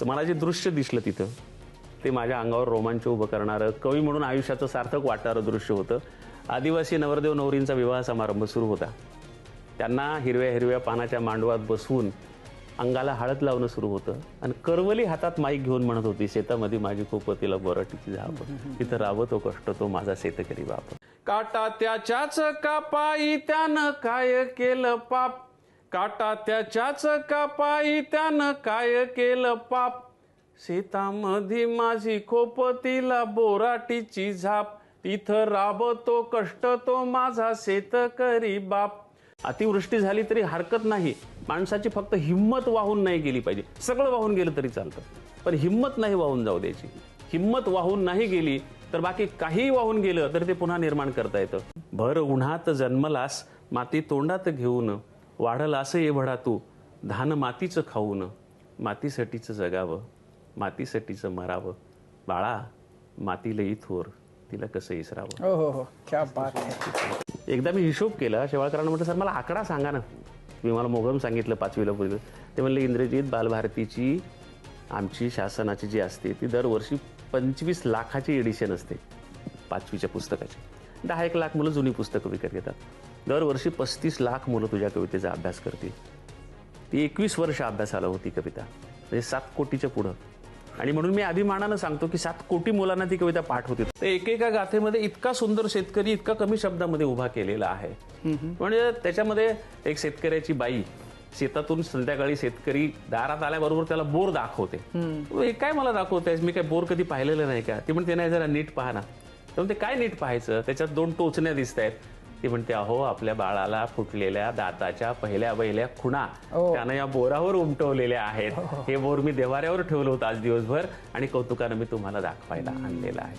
तर मला जे दृश्य दिसलं तिथं ते माझ्या अंगावर रोमांच उभं करणारं कवी म्हणून आयुष्याचं सार्थक वाटणारं दृश्य होतं. आदिवासी नवरदेव नवरींचा विवाह समारंभ सुरू होता. त्यांना हिरव्या हिरव्या पानाच्या मांडवात बसवून अंगाला हळद लावणं सुरू होतं आणि करवली हातात माईक घेऊन म्हणत होती शेतामध्ये माझी खूप पतीला बरं बोराटीची झाप. तिथं राबतो कष्ट तो माझा शेतकरी बाप. काटा त्याच्याच कापाई त्यानं काय केलं पाप? काटा त्याच्याच कापाई त्यानं काय केलं पाप? शेतामध्ये माझी खोपतीला बोराटीची झाप. तिथं राबतो कष्ट तो माझा शेतकरी बाप. अतिवृष्टी झाली तरी हरकत नाही. माणसाची फक्त हिंमत वाहून नाही गेली पाहिजे. सगळं वाहून गेलं तरी चालतं. पण हिंमत नाही वाहून जाऊ द्यायची. हिंमत वाहून नाही गेली तर बाकी काही वाहून गेलं तर ते पुन्हा निर्माण करता येतं. भर उन्हात जन्मलास माती तोंडात घेऊन वाढल असं ये भडा तू. धान मातीचं खाऊन मातीसाठीचं जगावं. मातीसाठीचं मरावं. बाळा माती लई थोर. तिला कसं इसरावं? हो हो हो. क्या बात आहे एकदा मी हिशोब केला शेवाळकरांना म्हटलं सर मला आकडा सांगा ना. मी मला मोगम सांगितलं पाचवीला पूर्वी ते म्हणले इंद्रजित बालभारतीची आमची शासनाची जी असते ती दरवर्षी पंचवीस लाखाची एडिशन असते पाचवीच्या पुस्तकाची. दहा एक लाख मुलं जुनी पुस्तकं विकत घेतात. दरवर्षी पस्तीस लाख मुलं तुझ्या कवितेचा अभ्यास करतील. ती एकवीस वर्ष अभ्यासाला होती कविता. म्हणजे सात कोटीच्या पुढं. आणि म्हणून मी अभिमानानं सांगतो की सात कोटी मुलांना ती कविता पाठ होती. तर एकेका गाथेमध्ये इतका सुंदर शेतकरी इतका कमी शब्दामध्ये उभा केलेला आहे. म्हणजे त्याच्यामध्ये एक शेतकऱ्याची बाई शेतातून संध्याकाळी शेतकरी दारात आल्याबरोबर त्याला बोर दाखवते. हे काय मला दाखवतेस? मी काय बोर कधी पाहिलेलं नाही का? ती म्हणते नाही जरा नीट पहा ना. तर म्हणते काय नीट पाहायचं? त्याच्यात दोन टोचण्या दिसत आहेत ती म्हणते अहो आपल्या बाळाला फुटलेल्या दाताच्या पहिल्या पहिल्या खुणा. हो. त्यानं या बोरावर उमटवलेल्या आहेत. हे बोर मी देवाऱ्यावर ठेवलं होतं आज दिवसभर आणि कौतुकानं मी तुम्हाला दाखवायला आणलेलं आहे.